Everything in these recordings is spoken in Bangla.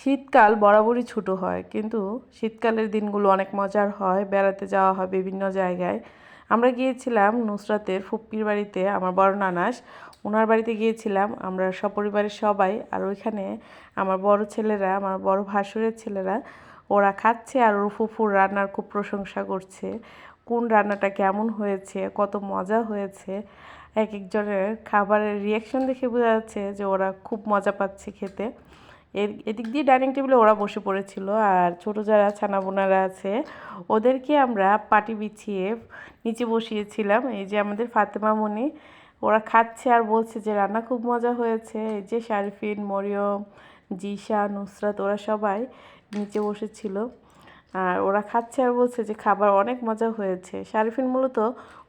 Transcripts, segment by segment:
শীতকাল বরাবরই ছোটো হয়, কিন্তু শীতকালের দিনগুলো অনেক মজার হয়। বেড়াতে যাওয়া হয় বিভিন্ন জায়গায়। আমরা গিয়েছিলাম নুসরাতের ফুপ্পির বাড়িতে, আমার বড় নানাস। ওনার বাড়িতে গিয়েছিলাম আমরা সপরিবারের সবাই। আর ওইখানে আমার বড় ছেলেরা, আমার বড় ভাসুরের ছেলেরা, ওরা খাচ্ছে আর ওর ফুফুর রান্নার খুব প্রশংসা করছে। কোন রান্নাটা কেমন হয়েছে, কত মজা হয়েছে। এক একজনের খাবারের রিয়াকশন দেখে বোঝা যাচ্ছে যে ওরা খুব মজা পাচ্ছে খেতে। এদিক দিয়ে ডাইনিং টেবিলে ওরা বসে পড়েছিল আর ছোটো যারা ছানা বোনারা আছে, ওদেরকে আমরা পাটি বিছিয়ে নিচে বসিয়েছিলাম। এই যে আমাদের ফাতেমা মনি, ওরা খাচ্ছে আর বলছে যে রান্না খুব মজা হয়েছে। এই যে শারিফিন, মরিয়ম, জিশা, নুসরাত, ওরা সবাই নিচে বসেছিল। আর ওরা খাচ্ছে আর বলছে যে খাবার অনেক মজা হয়েছে। শারিফিন মূলত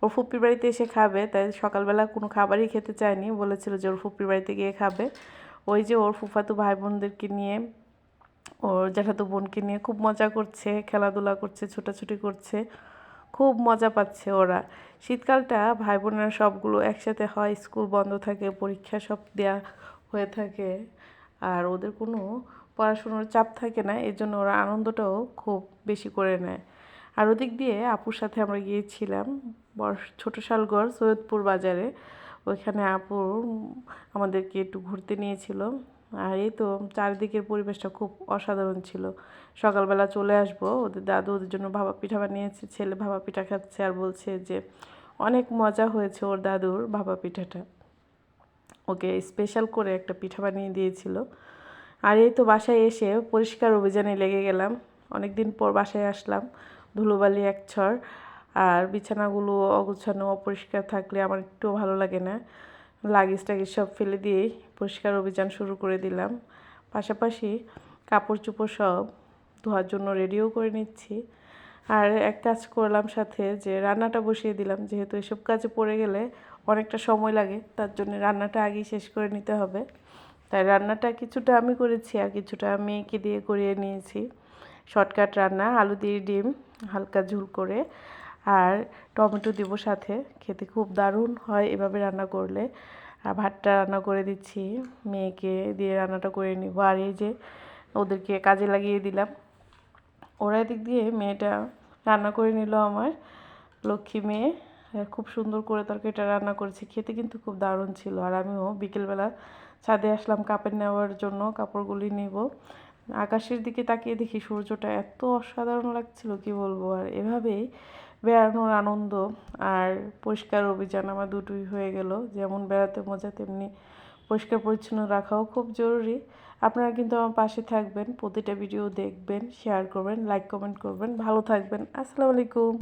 ওর ফুপির বাড়িতে এসে খাবে, তাই সকালবেলা কোনো খাবারই খেতে চায়নি। বলেছিল যে ওর ফুপির বাড়িতে গিয়ে খাবে। ওই যে ওর ফুফাতো ভাই বোনদেরকে নিয়ে, ওর জ্যাঠাতো বোনকে নিয়ে খুব মজা করছে, খেলাধুলা করছে, ছোটাছুটি করছে, খুব মজা পাচ্ছে ওরা। শীতকালটা ভাই বোনেরা সবগুলো একসাথে হয়, স্কুল বন্ধ থাকে, পরীক্ষা সব দেয়া হয়ে থাকে, আর ওদের কোনো পড়াশুনোর চাপ থাকে না, এর জন্য ওরা আনন্দটাও খুব বেশি করে নেয়। আর ওদিক দিয়ে আপুর সাথে আমরা গিয়েছিলাম, বড় ছোটো শালগড় সৈয়দপুর বাজারে। ওইখানে আপু আমাদেরকে একটু ঘুরতে নিয়েছিল। আর এই তো চারিদিকের পরিবেশটা খুব অসাধারণ ছিল। সকালবেলা চলে আসব, ওদের দাদু ওদের জন্য ভাবা পিঠা বানিয়েছে, ছেলে ভাবা পিঠা খাচ্ছে আর বলছে যে অনেক মজা হয়েছে ওর দাদুর ভাবা পিঠাটা। ওকে স্পেশাল করে একটা পিঠা বানিয়ে দিয়েছিল। আর এই তো বাসায় এসে পরিষ্কার অভিযানে লেগে গেলাম। অনেক দিন পর বাসায় আসলাম, ধুলোবালি এক ছড়। আর বিছানাগুলো অগুছানো, অপরিষ্কার থাকলে আমার একটু ভালো লাগে না। লাগেজ টাগেজ সব ফেলে দিয়েই পরিষ্কার অভিযান শুরু করে দিলাম। পাশাপাশি কাপড় চোপড় সব ধোয়ার জন্য রেডিও করে নিচ্ছি। আর এক কাজ করলাম সাথে যে রান্নাটা বসিয়ে দিলাম, যেহেতু এসব কাজে পড়ে গেলে অনেকটা সময় লাগে, তার জন্য রান্নাটা আগেই শেষ করে নিতে হবে। তাই রান্নাটা কিছুটা আমি করেছি আর কিছুটা আমি মেয়েকে দিয়ে করিয়ে নিয়েছি। শর্টকাট রান্না, আলু দিয়ে ডিম, হালকা ঝুল করে আর টমেটো দিব সাথে। খেতে খুব দারুণ হয় এভাবে রান্না করলে। আর ভাতটা রান্না করে দিচ্ছি, মেয়েকে দিয়ে রান্নাটা করে নিব। আর এই যে ওদেরকে কাজে লাগিয়ে দিলাম। ওরা দিক দিয়ে মেয়েটা রান্না করে নিল আমার, লক্ষ্মী মেয়ে। খুব সুন্দর করে তরকারিটা রান্না করেছি। খেতে কিন্তু খুব দারুণ ছিল। আর আমিও বিকেলবেলা ছাদে আসলাম কাপড় নেওয়ার জন্য, কাপড়গুলি নিব। আকাশের দিকে তাকিয়ে দেখি সূর্যটা এত অসাধারণ লাগছিল, কি বলব? আর এভাবে বেড়ানোর আনন্দ আর পরিষ্কার অভিযান আমার দুটোই হয়ে গেল। যেমন বেড়াতে মজা, তেমনি পরিষ্কার পরিচ্ছন্ন রাখাও খুব জরুরি। আপনারা কিন্তু আমার পাশে থাকবেন, প্রতিটা ভিডিও দেখবেন শেয়ার করবেন লাইক কমেন্ট করবেন। ভালো থাকবেন। আসসালামু আলাইকুম।